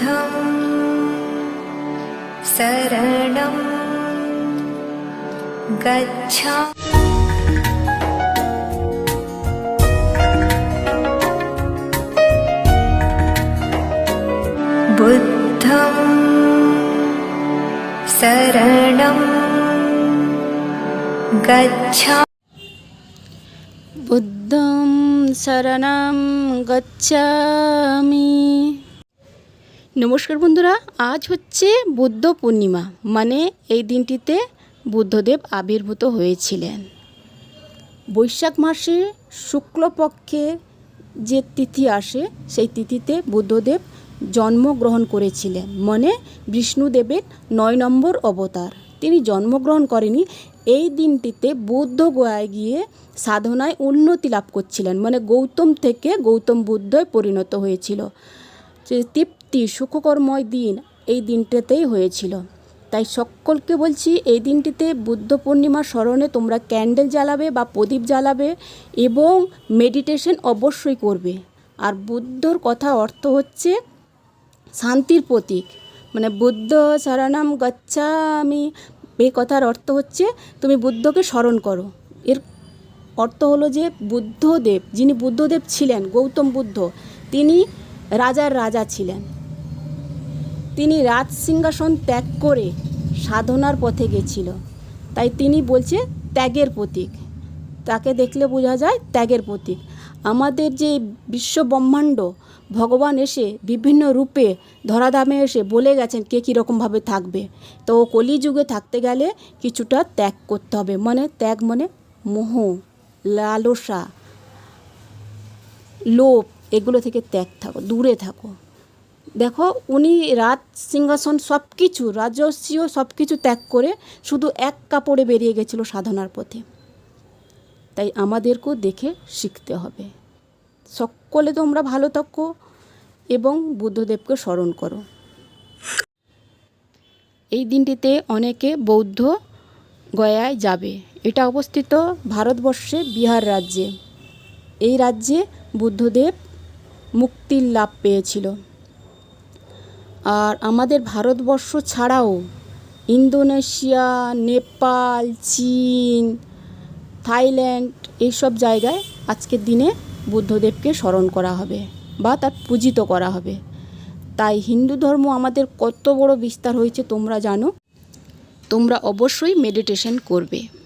बुद्धं शरणं गच्छ बुद्धं शरणं गच्छ बुद्धं शरणं गच्छामि। নমস্কার বন্ধুরা, আজ হচ্ছে বুদ্ধ পূর্ণিমা মানে এই দিনটিতে বুদ্ধদেব আবির্ভূত হয়েছিলেন। বৈশাখ মাসে শুক্লপক্ষে যে তিথি আসে, সেই তিথিতে বুদ্ধদেব জন্মগ্রহণ করেছিলেন মানে বিষ্ণুদেবের নয় নম্বর অবতার। তিনি জন্মগ্রহণ করেনি, এই দিনটিতে বুদ্ধ গয়ায় গিয়ে সাধনায় উন্নতি লাভ করছিলেন মানে গৌতম থেকে গৌতম বুদ্ধয় পরিণত হয়েছিল। যে তৃপ্তি সুখকরময় দিন এই দিনটাতেই হয়েছিল। তাই সকলকে বলছি, এই দিনটিতে বুদ্ধ পূর্ণিমার স্মরণে তোমরা ক্যান্ডেল জ্বালাবে বা প্রদীপ জ্বালাবে এবং মেডিটেশন অবশ্যই করবে। আর বুদ্ধর কথা অর্থ হচ্ছে শান্তির প্রতীক। মানে বুদ্ধ শরণাম গচ্ছামি এই কথার অর্থ হচ্ছে তুমি বুদ্ধকে স্মরণ করো। এর অর্থ হলো যে বুদ্ধদেব, যিনি বুদ্ধদেব ছিলেন, গৌতম বুদ্ধ, তিনি রাজার রাজা ছিলেন। তিনি রাজ সিংহাসন ত্যাগ করে সাধনার পথে গেছিল। তাই তিনি বলছে, ত্যাগের প্রতীক। তাকে দেখলে বোঝা যায়, ত্যাগের প্রতীক। আমাদের যে বিশ্ব ব্রহ্মাণ্ড ভগবান এসে বিভিন্ন রূপে, ধরাধামে এসে বলে গেছেন কে কীরকমভাবে থাকবে। তো কলিযুগে থাকতে গেলে কিছুটা ত্যাগ করতে হবে। মানে ত্যাগ মানে মোহ, লালসা, লোভ, এগুলো থেকে ত্যাগ থাকো, দূরে থাকো। দেখো, উনি রাজ সিংহাসন সব কিছু রাজস্বীয় সব কিছু ত্যাগ করে শুধু এক কাপড়ে বেরিয়ে গেছিল সাধনার পথে। তাই আমাদেরকেও দেখে শিখতে হবে। সকলে তোমরা ভালো থাকো এবং বুদ্ধদেবকে স্মরণ করো। এই দিনটিতে অনেকে বৌদ্ধ গয়ায় যাবে। এটা অবস্থিত ভারতবর্ষে বিহার রাজ্যে। এই রাজ্যে বুদ্ধদেব মুক্তির লাভ পেয়েছিল। আর আমাদের ভারতবর্ষ ছাড়াও ইন্দোনেশিয়া, নেপাল, চীন, থাইল্যান্ড এইসব জায়গায় আজকের দিনে বুদ্ধদেবকে স্মরণ করা হবে বা তার পূজিত করা হবে। তাই হিন্দু ধর্ম আমাদের কত বড় বিস্তার হয়েছে তোমরা জানো। তোমরা অবশ্যই মেডিটেশন করবে।